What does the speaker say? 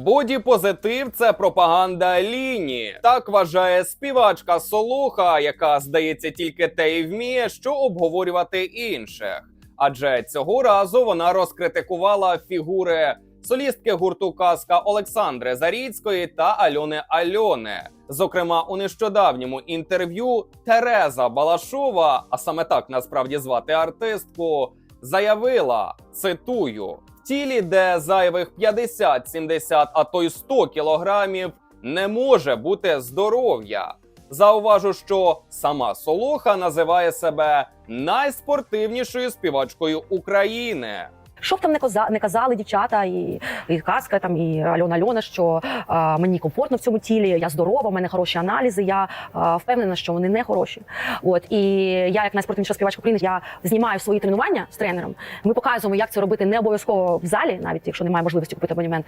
Боді-позитив це пропаганда лінії. Так вважає співачка Солуха, яка здається тільки те й вміє, що обговорювати інших. Адже цього разу вона розкритикувала фігури солістки гурту казка Олександри Заріцької та Альони Альони. Зокрема, у нещодавньому інтерв'ю Тереза Балашова, а саме так насправді звати артистку, заявила: цитую: тілі, де зайвих 50, 70, а то й 100 кілограмів, не може бути здоров'я. Зауважу, що сама Солоха називає себе найспортивнішою співачкою України. Що б там не каза, не казали дівчата, і, і казка, там і Альона Альона, що а, мені комфортно в цьому тілі, я здорова, в мене хороші аналізи. Я а, впевнена, що вони не хороші. От і я, як найспортивніша співачка України, я знімаю свої тренування з тренером. Ми показуємо, як це робити не обов'язково в залі, навіть якщо немає можливості купити абонемент.